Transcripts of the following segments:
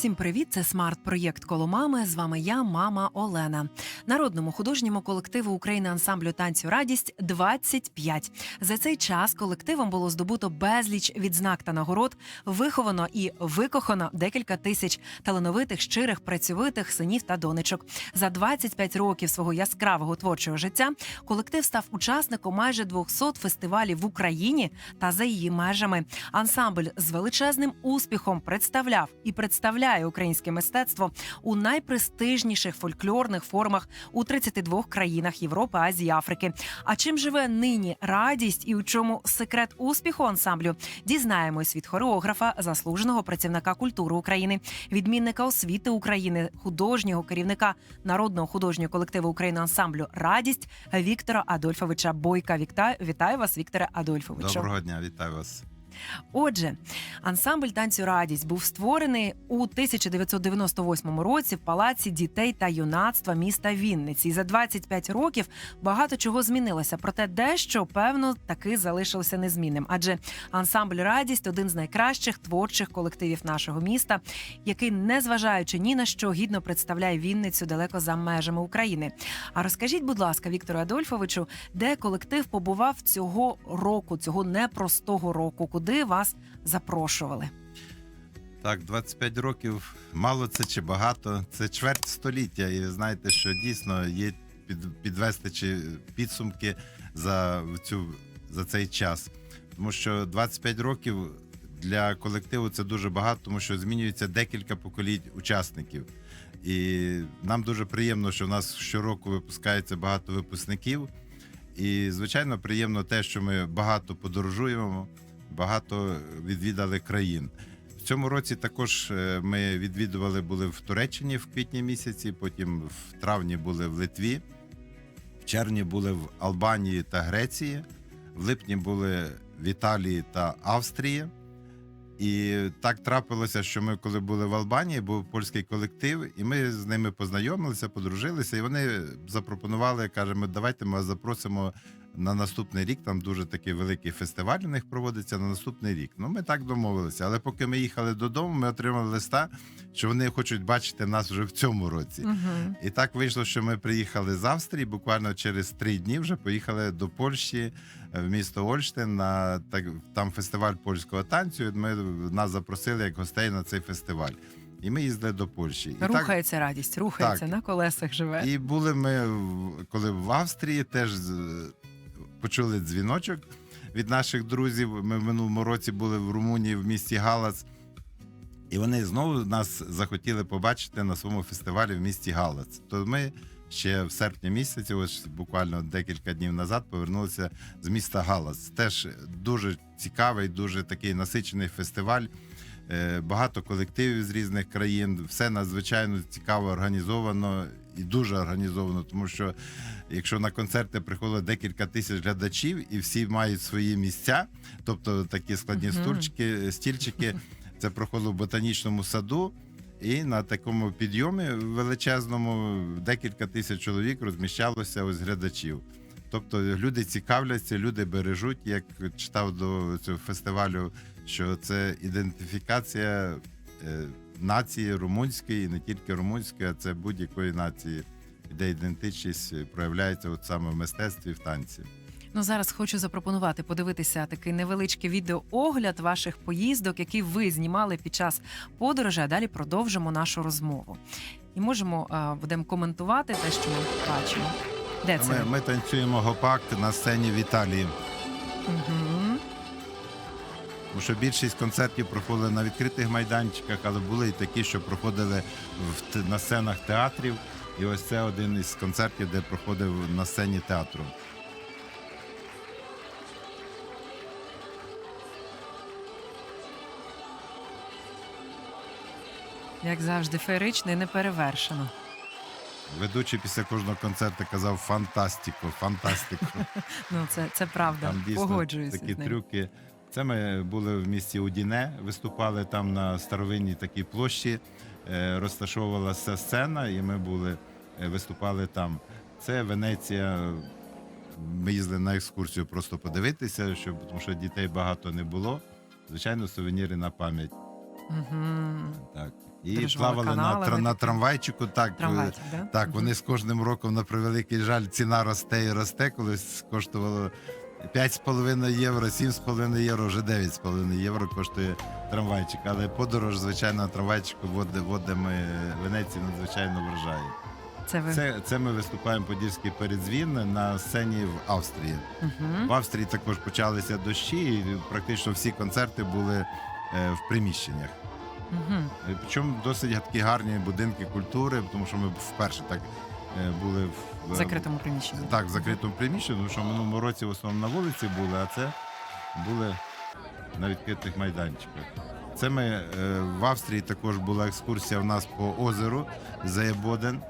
Всім привіт! Це смарт-проєкт коло мами. З вами я, мама Олена. Народному художньому колективу України ансамблю танцю Радість 25. За цей час колективом було здобуто безліч відзнак та нагород, виховано і викохано декілька тисяч талановитих, щирих, працьовитих синів та донечок. За 25 років свого яскравого творчого життя колектив став учасником майже 200 фестивалів в Україні та за її межами. Ансамбль з величезним успіхом представляв і представляє українське мистецтво у найпрестижніших фольклорних формах у 32 країнах Європи, Азії, Африки. А чим живе нині радість і у чому секрет успіху ансамблю? Дізнаємось від хореографа, заслуженого працівника культури України, відмінника освіти України, художнього керівника народного художнього колективу України ансамблю Радість Віктора Адольфовича Бойка. Вікта- Вітаю вас, Вікторе Адольфовичу. Доброго дня, вітаю вас. Отже, ансамбль танцю Радість був створений у 1998 році в палаці дітей та юнацтва міста Вінниці. І за 25 років багато чого змінилося. Проте дещо певно таки залишилося незмінним. Адже ансамбль Радість один з найкращих творчих колективів нашого міста, який, незважаючи ні на що, гідно представляє Вінницю далеко за межами України. А розкажіть, будь ласка, Віктору Адольфовичу, де колектив побував цього року, цього непростого року, куди вас запрошували? Так, 25 років мало це чи багато. Це чверть століття. І знаєте, що дійсно є під, підвести чи підсумки за цю за цей час. Тому що 25 років для колективу це дуже багато, тому що змінюється декілька поколінь учасників. І нам дуже приємно, що в нас щороку випускається багато випускників. І, звичайно, приємно те, що ми багато подорожуємо, багато відвідали країн. В цьому році також е, ми відвідували були в Туреччині в квітні місяці, потім в травні були в Литві, в червні були в Албанії та Греції, в липні були в Італії та Австрії. І так трапилося, що ми, коли були в Албанії, був польський колектив, і ми з ними познайомилися, подружилися, і вони запропонували, кажемо, давайте ми вас запросимо на наступний рік. Там дуже такий великий фестиваль у них проводиться на наступний рік. Ну, ми так домовилися. Але поки ми їхали додому, ми отримали листа, що вони хочуть бачити нас вже в цьому році. Угу. І так вийшло, що ми приїхали з Австрії. Буквально через три дні вже поїхали до Польщі е, в місто Ольштин на так там фестиваль польського танцю. Ми нас запросили як гостей на цей фестиваль. І ми їздили до Польщі. І так Рухається радість, рухається Так. на колесах живе. і були ми коли в Австрії, теж почули дзвіночок від наших друзів. Ми в минулому році були в Румунії в місті Галац. І вони знову нас захотіли побачити на своєму фестивалі в місті Галац. То ми ще в серпні місяці, ось буквально декілька днів назад, повернулися з міста Галац. Теж дуже цікавий, дуже такий насичений фестиваль. Е, Багато колективів з різних країн. Все надзвичайно цікаво організовано і дуже організовано, тому що якщо на концерти приходило декілька тисяч глядачів і всі мають свої місця, тобто такі складні стульчики, стільчики, це проходило в ботанічному саду. І на такому підйомі величезному декілька тисяч чоловік розміщалося ось глядачів. Тобто люди цікавляться, люди бережуть, як читав до цього фестивалю, що це ідентифікація е, нації румунської, і не тільки румунської, а це будь-якої нації, де ідентичність проявляється от саме в мистецтві, в танці. Ну зараз хочу запропонувати подивитися такий невеличкий відеоогляд ваших поїздок, які ви знімали під час подорожі. А далі продовжимо нашу розмову. І можемо е, будемо коментувати те, що ми бачимо. Де це? Ми, ми танцюємо гопак на сцені в Італії. Угу. Тому що більшість концертів проходили на відкритих майданчиках, але були і такі, що проходили в, на сценах театрів. І ось це один із концертів, де проходив на сцені театру. Як завжди, феєрично і неперевершено. Ведучий після кожного концерту казав фантастико, фантастико. Ну це, це правда. Там дійсно Погоджуюся такі з ним. трюки Це ми були в місті Удіне, виступали там на старовинній такій площі, е, розташовувалася сцена, і ми були, е, виступали там. Це Венеція. Ми їздили на екскурсію просто подивитися, щоб, тому що дітей багато не було. Звичайно, сувеніри на пам'ять. Угу. Так. І Дорожували плавали на, каналами на трамвайчику. Так, Трамвайчик, да? так, Мгм. вони з кожним роком, на превеликий жаль, ціна росте і росте. Колись коштувало 5,5 євро, 7,5 євро, вже 9,5 євро коштує трамвайчик. Але подорож, звичайно, трамвайчику водами Венеції надзвичайно вражає. Це ви. Це, це ми виступаємо Подільський передзвін на сцені в Австрії. Угу. В Австрії також почалися дощі, і практично всі концерти були е, в приміщеннях. Угу. Причому досить такі гарні будинки культури, тому що ми вперше так були в В закритому приміщенні. Так, в закритому приміщенні, тому що в минулому році в основному на вулиці були, а це були на відкритих майданчиках. Це ми е, в Австрії також була екскурсія в нас по озеру Заєбоден.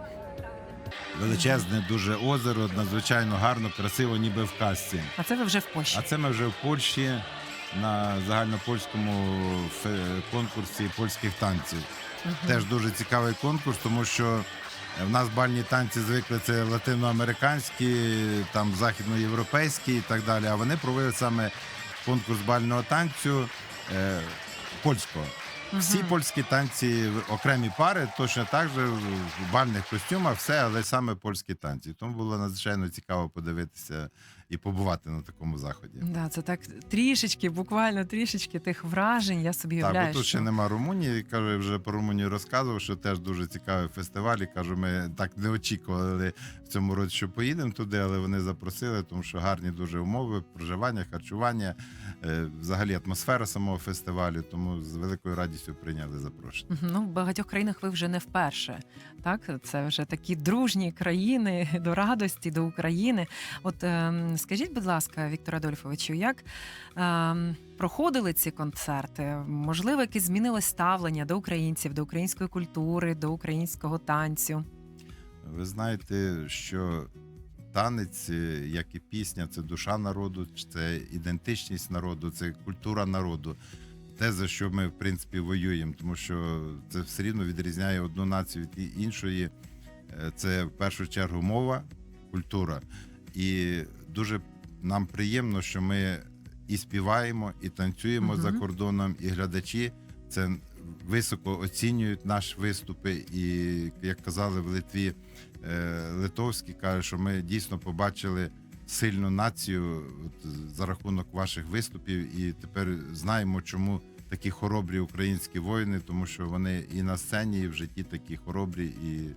Величезне дуже озеро, надзвичайно гарно, красиво, ніби в казці. А це ви вже в Польщі. А це ми вже в Польщі на загальнопольському конкурсі польських танців. Мгм. Теж дуже цікавий конкурс, тому що в нас бальні танці звикли це латиноамериканські, там західноєвропейські і так далі. А вони провели саме конкурс бального танцю е, польського. Всі польські танці окремі пари, точно так же в бальних костюмах, все, але саме польські танці. Тому було надзвичайно цікаво подивитися і побувати на такому заході. Да, це так трішечки, буквально трішечки тих вражень. Я собі Так, бо тут що ще нема Румунії. Кажу, я вже про Румунію розказував, що теж дуже цікавий фестиваль. І кажу, ми так не очікували в цьому році, що поїдемо туди, але вони запросили, тому що гарні дуже умови, проживання, харчування, е, взагалі атмосфера самого фестивалю. Тому з великою радістю прийняли запрошення. Ну, в багатьох країнах ви вже не вперше. Так, це вже такі дружні країни до радості, до України. От скажіть, будь ласка, Віктор Адольфовичу, як ем, проходили ці концерти? Можливо, якесь змінилось ставлення до українців, до української культури, до українського танцю? Ви знаєте, що танець, е, як і пісня, це душа народу, це ідентичність народу, це культура народу. Те, за що ми в принципі воюємо, тому що це все рівно відрізняє одну націю від іншої. Е, Це в першу чергу мова, культура. І дуже нам приємно, що ми і співаємо, і танцюємо Мгм. за кордоном, і глядачі це високо оцінюють наші виступи. І як казали в Литві, е, Литовські каже, що ми дійсно побачили сильну націю от, за рахунок ваших виступів, і тепер знаємо, чому такі хоробрі українські воїни, тому що вони і на сцені, і в житті такі хоробрі і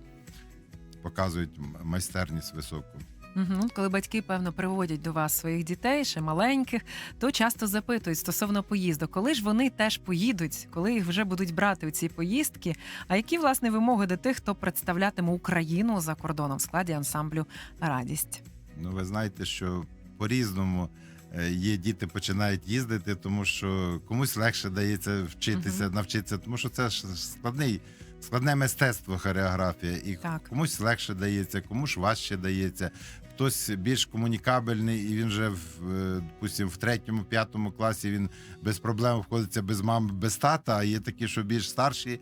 показують майстерність високу. Угу. Коли батьки, певно, приводять до вас своїх дітей, ще маленьких, то часто запитують стосовно поїздок, коли ж вони теж поїдуть, коли їх вже будуть брати у ці поїздки. А які власне вимоги до тих, хто представлятиме Україну за кордоном в складі ансамблю Радість? Ну, ви знаєте, що по-різному е, є діти починають їздити, тому що комусь легше дається вчитися, навчитися, тому що це ж складний, складне мистецтво, хореографія. І Так. комусь легше дається, комусь важче дається. Хтось більш комунікабельний, і він вже в, е, допустим, в третьому, п'ятому класі він без проблем входиться без мами, без тата. А є такі, що більш старші,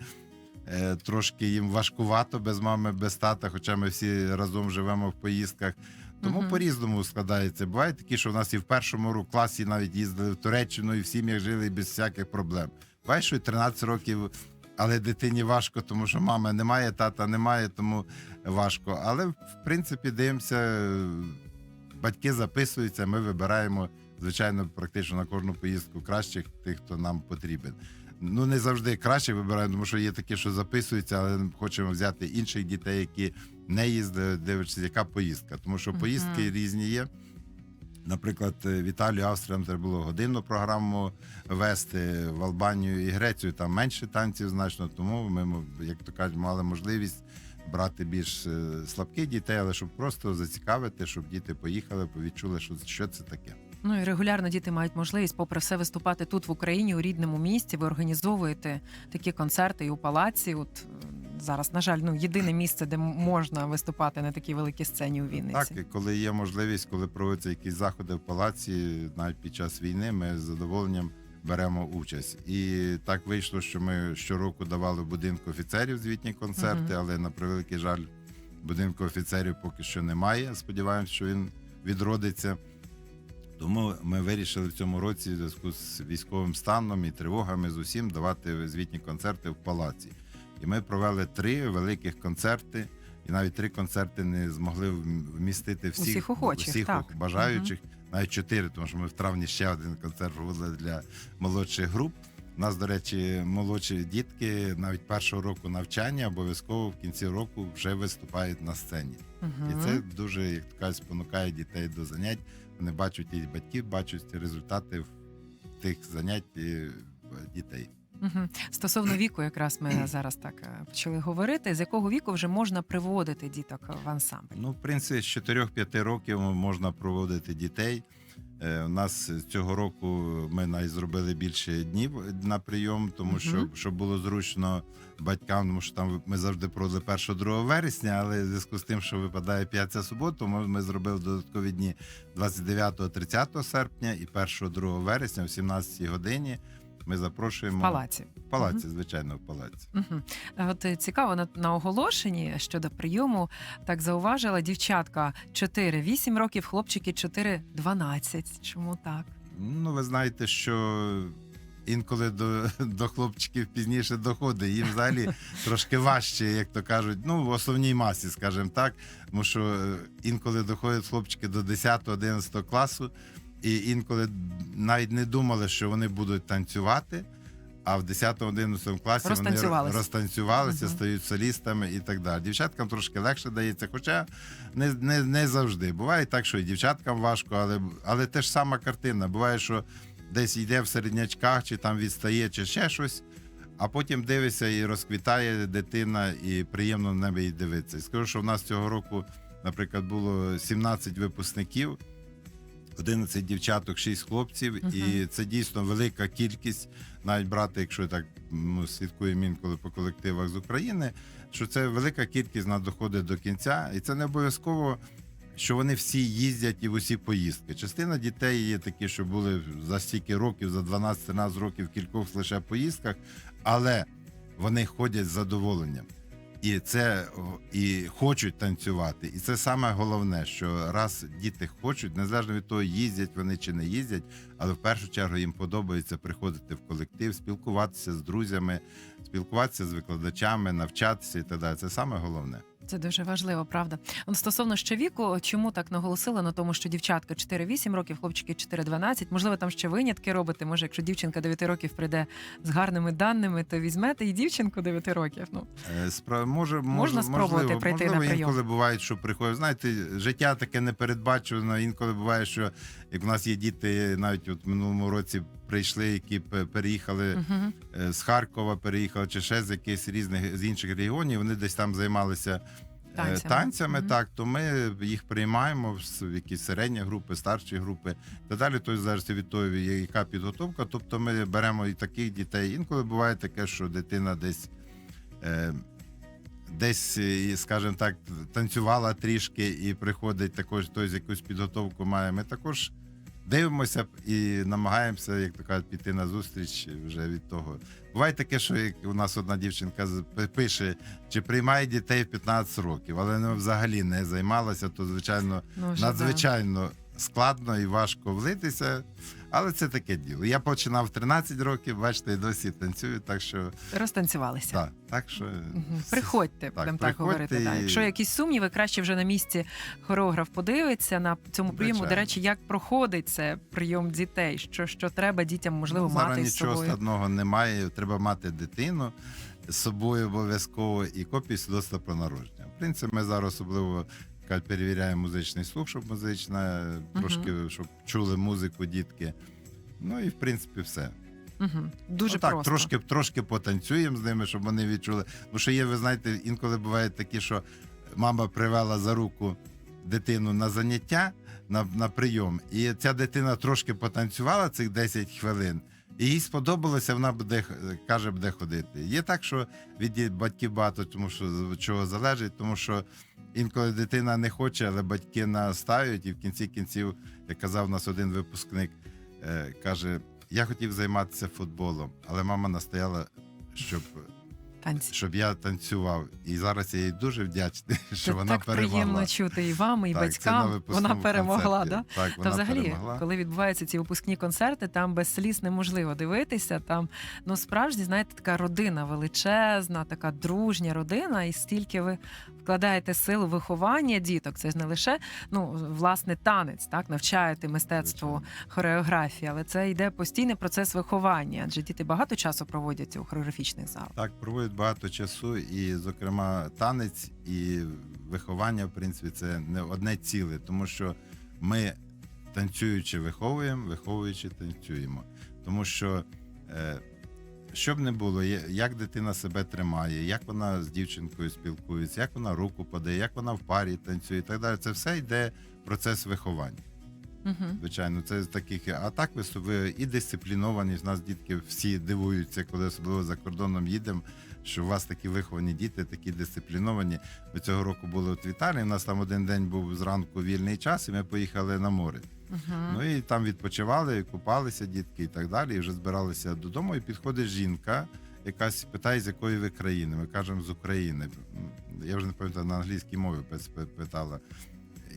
е, трошки їм важкувато без мами, без тата, хоча ми всі разом живемо в поїздках. Тому Мгм. по-різному складається. Бувають такі, що в нас і в першому класі навіть їздили в Туреччину і в сім'ях жили без всяких проблем. Буває, що 13 років, але дитині важко, тому що мами немає, тата немає, тому важко. Але в принципі дивимося, батьки записуються, ми вибираємо, звичайно, практично на кожну поїздку кращих, тих, хто нам потрібен. Ну, не завжди краще вибираємо, тому що є такі, що записуються, але хочемо взяти інших дітей, які не їздили, дивишся, яка поїздка. Тому що поїздки різні є. Наприклад, в Італію, Австрію треба було годинну програму вести, в Албанію і Грецію там менше танців значно, тому ми, як то кажуть, мали можливість брати більш е, слабких дітей, але щоб просто зацікавити, щоб діти поїхали, повідчули, що це таке. Ну і регулярно діти мають можливість, попри все, виступати тут в Україні у рідному місті. Ви організовуєте такі концерти і у палаці. От е, зараз, на жаль, ну єдине місце, де можна виступати на такій великій сцені у Вінниці. Так, і коли є можливість, коли проводяться якісь заходи в палаці, навіть під час війни, ми з задоволенням беремо участь. І так вийшло, що ми щороку давали в будинку офіцерів звітні концерти, Мгм. але на превеликий жаль, будинку офіцерів поки що немає. Сподіваємось, що він відродиться. Тому ми вирішили в цьому році в зв'язку з військовим станом і тривогами з усім давати звітні концерти в палаці. І ми провели три великих концерти, і навіть три концерти не змогли вмістити всіх, Усіх охочих, всіх так. бажаючих, навіть чотири, тому що ми в травні ще один концерт проводили для молодших груп. У нас, до речі, молодші дітки навіть першого року навчання обов'язково в кінці року вже виступають на сцені. Мгм. І це дуже, як кажуть, спонукає дітей до занять. Вони бачать і батьки бачать результати в тих занять е, дітей. Стосовно віку, якраз ми зараз так е, почали говорити. З якого віку вже можна приводити діток в ансамбль? Ну, в принципі, з 4-5 років можна проводити дітей. Е, У нас цього року ми навіть зробили більше днів на прийом, тому що щоб було зручно батькам, тому що там ми завжди проводили 1-2 вересня, але в зв'язку з тим, що випадає п'ятця суботу, ми, ми зробили додаткові дні 29-30 серпня і 1-2 вересня о 17 годині. Ми запрошуємо В палаці. в палаці, звичайно, в палаці. Е, От е, цікаво на, на оголошенні щодо прийому. Так зауважила дівчатка 4-8 років, хлопчики 4-12. Чому так? Ну, ви знаєте, що інколи до, до хлопчиків пізніше доходить. Їм взагалі трошки важче, як то кажуть, ну, в основній масі, скажімо так. Тому що е, інколи доходять хлопчики до 10-11 класу, і інколи навіть не думали, що вони будуть танцювати. А в 10-11 класі вони Розтанцювалися. Мгм. стають солістами і так далі. Дівчаткам трошки легше дається, хоча не, не, не завжди. Буває так, що і дівчаткам важко, але, але теж сама картина. Буває, що десь йде в середнячках, чи там відстає, чи ще щось, а потім дивишся і розквітає дитина, і приємно на неї дивитися. І скажу, що в нас цього року, наприклад, було 17 випускників. 11 дівчаток, 6 хлопців, Мгм. і це дійсно велика кількість. Навіть брати, якщо так ну, слідкуємо інколи по колективах з України, що це велика кількість на доходить до кінця, і це не обов'язково, що вони всі їздять і в усі поїздки. Частина дітей є такі, що були за стільки років, за 12-13 років в кількох лише поїздках, але вони ходять з задоволенням. І це і хочуть танцювати. І це саме головне, що раз діти хочуть, незалежно від того, їздять вони чи не їздять, але в першу чергу їм подобається приходити в колектив, спілкуватися з друзями, спілкуватися з викладачами, навчатися і так далі. Це саме головне. Це дуже важливо, правда. Стосовно ще віку, чому так наголосила на тому, що дівчатка 4-8 років, хлопчики 4-12. Можливо, там ще винятки робити. Може, якщо дівчинка 9 років прийде з гарними даними, то візьмете і дівчинку 9 років. Ну Е, Спра... Може, Можна спробувати можливо, прийти можливо, на прийом? інколи бувають, що приходять. Знаєте, життя таке непередбачувано. Інколи буває, що як в нас є діти, навіть от в минулому році прийшли, які переїхали угу. е, з Харкова, переїхали чи ще з якихось різних з інших регіонів. Вони десь там займалися. е, Танцями. Танцями, Мгм. так то ми їх приймаємо в якісь середні групи, старші групи та далі. Тобто залежить від того, яка підготовка. Тобто ми беремо і таких дітей. Інколи буває таке, що дитина десь е, десь, скажімо так, танцювала трішки і приходить також хтось якусь підготовку має. Ми також дивимося і намагаємося, як то кажуть, піти на зустріч вже від того. Буває таке, що як у нас одна дівчинка пише, чи приймає дітей в 15 років, але вона взагалі не займалася, то звичайно ну, вже, надзвичайно складно і важко влитися. Але це таке діло. Я починав в 13 років, бачите, і досі танцюю, так що розтанцювалися. так, так що. Приходьте, так, будемо так говорити. Так. і- Якщо якісь сумніви, краще вже на місці хореограф подивиться на цьому прийому. До речі, як проходить це прийом дітей, що, що треба дітям можливо ну, зараз мати з нічого складного немає. Треба мати дитину з собою обов'язково і копію свідоцтва про народження. В принципі, ми зараз особливо кажуть, перевіряємо музичний слух, щоб музична трошки щоб чули музику дітки. Ну і в принципі все. Угу. Дуже ну, так, просто. трошки, трошки потанцюємо з ними, щоб вони відчули. Бо що є, ви знаєте, інколи бувають такі, що мама привела за руку дитину на заняття, на, на прийом, і ця дитина трошки потанцювала цих 10 хвилин. Їй сподобалося, вона буде х- каже, буде ходити. Є так, що від батьків багато, тому що чого залежить, тому що інколи дитина не хоче, але батьки наставлять, і в кінці кінців, як казав нас один випускник, е, каже: я хотів займатися футболом, але мама настояла, щоб, Танці. щоб я танцював. І зараз я їй дуже вдячний, що Це вона так перемогла. приємно чути і вам, і Так, це на батькам. випускному Вона перемогла, концерті. да? Так, Та вона взагалі, перемогла. коли відбуваються ці випускні концерти, там без сліз неможливо дивитися. Там ну справді, знаєте, така родина величезна, така дружня родина, і стільки ви вкладаєте сил у виховання діток. Це ж не лише ну власне танець, так навчаєте мистецтву Звичайно. хореографії, але це йде постійний процес виховання. Адже діти багато часу проводять у хореографічних залах. Так, проводять багато часу, і, зокрема, танець і виховання, в принципі, це не одне ціле, тому що ми танцюючи виховуємо, виховуючи танцюємо. Тому що, е, що б не було, як дитина себе тримає, як вона з дівчинкою спілкується, як вона руку подає, як вона в парі танцює і так далі. Це все йде процес виховання. Угу. Звичайно, це з таких. А так ви, і дисципліновані. В нас дітки всі дивуються, коли особливо за кордоном їдемо. Що у вас такі виховані діти, такі дисципліновані. Ми цього року були от в Італії. У нас там один день був зранку вільний час, і ми поїхали на море. Угу. Ну і там відпочивали, купалися дітки і так далі. І вже збиралися додому. І підходить жінка, якась питає, з якої ви країни. Ми кажемо з України. Я вже не пам'ятаю на англійській мові питала.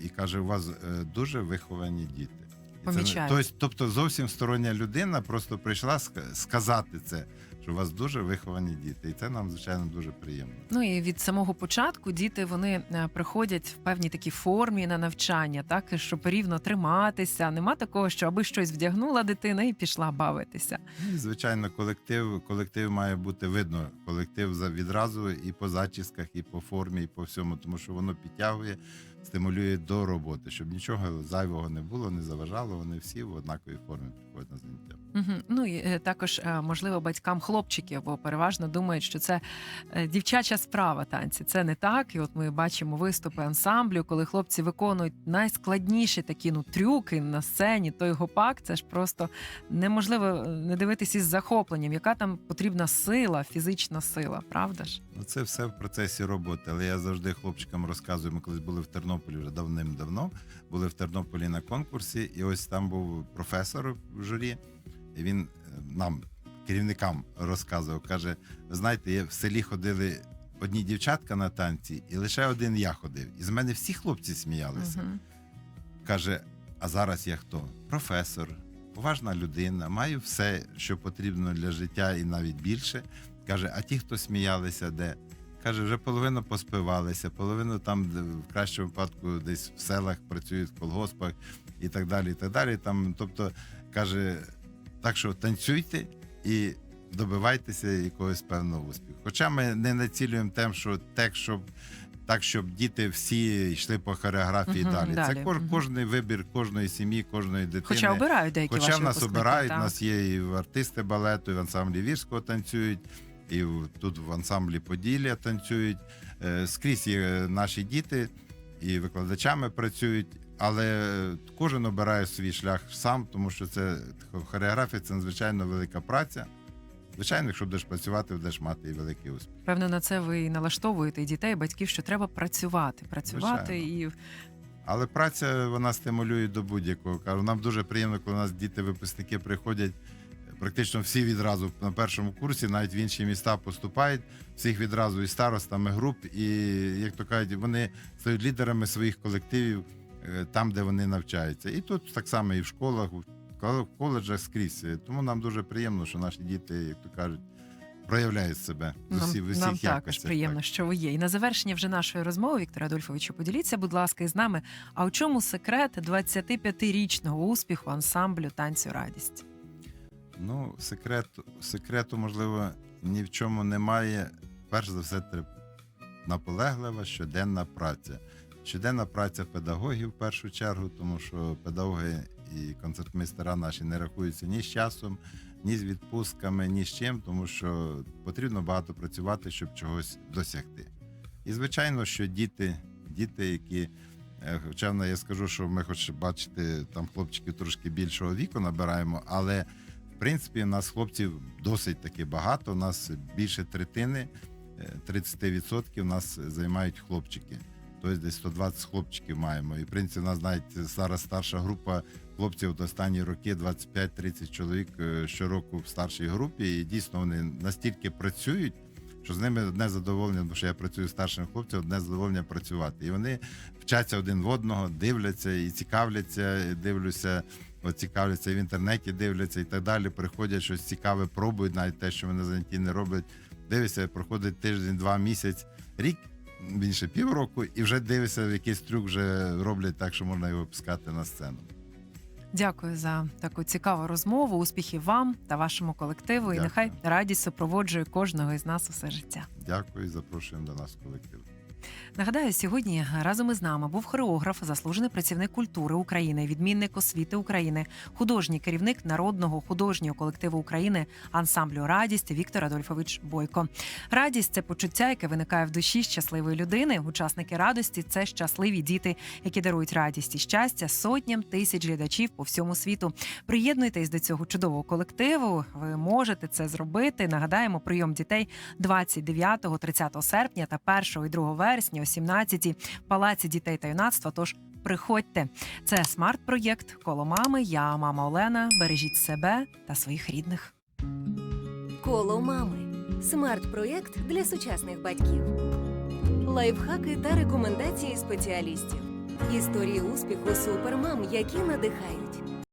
І каже: у вас е, дуже виховані діти. Це тобто, тобто зовсім стороння людина просто прийшла сказати це, що у вас дуже виховані діти. І це нам, звичайно, дуже приємно. Ну і від самого початку діти вони е, приходять в певній такій формі на навчання, так щоб рівно триматися. Нема такого, що аби щось вдягнула дитина і пішла бавитися. Ну, і, звичайно, колектив, колектив має бути видно. Колектив за відразу і по зачісках, і по формі, і по всьому, тому що воно підтягує, стимулює до роботи, щоб нічого зайвого не було, не заважало. Вони всі в однаковій формі приходять на заняття. Угу. Ну і е, також е, можливо батькам хлопчиків, бо переважно думають, що це е, дівчача справа танці. Це не так. І от ми бачимо виступи ансамблю, коли хлопці виконують найскладніші такі ну трюки на сцені. Той гопак, це ж просто неможливо е, не дивитися із захопленням, яка там потрібна сила, фізична сила, правда ж? Ну, це все в процесі роботи. Але я завжди хлопчикам розказую. Ми колись були в Тернополі вже давним-давно. Були в Тернополі на конкурсі, і ось там був професор в журі. І він е, нам, керівникам, розказував. каже: знаєте, в селі ходили одні дівчатка на танці, і лише один я ходив. І з мене всі хлопці сміялися. Мгм. Каже: а зараз я хто? Професор, поважна людина, маю все, що потрібно для життя, і навіть більше. Каже, а ті, хто сміялися, де? Каже, вже половину поспивалися, половину там в кращому випадку десь в селах працюють в колгоспах і так далі. і так далі. Там, тобто, каже, так що танцюйте і добивайтеся якогось певного успіху. Хоча ми не націлюємо тем, що так, щоб так, щоб діти всі йшли по хореографії Мгм, далі. далі. Це кож, кожний вибір кожної сім'ї, кожної дитини. Хоча обирають деякі Хоча ваші в нас обирають, у нас є і в артисти балету, і в ансамблі вірського танцюють, і тут в ансамблі Поділля танцюють. Е, Скрізь є наші діти і викладачами працюють, але кожен обирає свій шлях сам, тому що це хореографія це надзвичайно велика праця. Звичайно, якщо будеш працювати, будеш мати і великий успіх. Певно, на це ви і налаштовуєте і дітей, і батьків, що треба працювати, працювати і Але праця вона стимулює до будь-якого. Кажу, нам дуже приємно, коли у нас діти-випускники приходять. Практично всі відразу на першому курсі, навіть в інші міста поступають, всіх відразу і старостами груп, і як то кажуть, вони стають лідерами своїх колективів там, де вони навчаються. І тут так само і в школах, в коледжах скрізь. Тому нам дуже приємно, що наші діти, як то кажуть, проявляють себе Нам, усі, в усіх нам також приємно, Так. що ви є. І на завершення вже нашої розмови, Віктора Адольфовичу, поділіться, будь ласка, із нами. А у чому секрет 25-річного успіху ансамблю танцю радість? Ну, секрету, секрету, можливо, ні в чому немає. Перш за все, наполеглива щоденна праця. Щоденна праця педагогів в першу чергу, тому що педагоги і концертмейстера наші не рахуються ні з часом, ні з відпустками, ні з чим, тому що потрібно багато працювати, щоб чогось досягти. І звичайно, що діти, діти, які Е, Хоча я скажу, що ми хоч бачите, там хлопчиків трошки більшого віку набираємо, але в принципі у нас хлопців досить таки багато. У нас більше третини, е, 30% нас займають хлопчики. Тобто десь 120 хлопчиків маємо. І в принципі, у нас навіть зараз старша група хлопців от останні роки 25-30 чоловік е, щороку в старшій групі. І дійсно вони настільки працюють, що з ними одне задоволення, тому що я працюю з старшим хлопцем, одне задоволення працювати. І вони вчаться один в одного, дивляться і цікавляться. і Дивлюся, цікавляться і в інтернеті, дивляться і так далі. Приходять щось цікаве, пробують навіть те, що вони заняті не роблять. Дивишся, проходить тиждень, два місяць, рік. Більше півроку, і вже дивишся, в якийсь трюк вже роблять так, що можна його пускати на сцену. Дякую за таку цікаву розмову. Успіхів вам та вашому колективу. І нехай радість супроводжує кожного із нас усе життя. Дякую, запрошуємо до нас колектив. Нагадаю, сьогодні разом із нами був хореограф, заслужений працівник культури України, відмінник освіти України, художній керівник народного художнього колективу України ансамблю Радість Віктор Адольфович Бойко. Радість це почуття, яке виникає в душі щасливої людини. Учасники радості це щасливі діти, які дарують радість і щастя сотням тисяч глядачів по всьому світу. Приєднуйтесь до цього чудового колективу. Ви можете це зробити. Нагадаємо, прийом дітей 29-30 серпня та 1 і 2 вересня о 17 в палаці дітей та юнацтва. Тож приходьте. Це смарт-проєкт коло мами. Я мама Олена. Бережіть себе та своїх рідних. Коло мами. Смарт-проєкт для сучасних батьків. Лайфхаки та рекомендації спеціалістів. Історії успіху супермам, які надихають.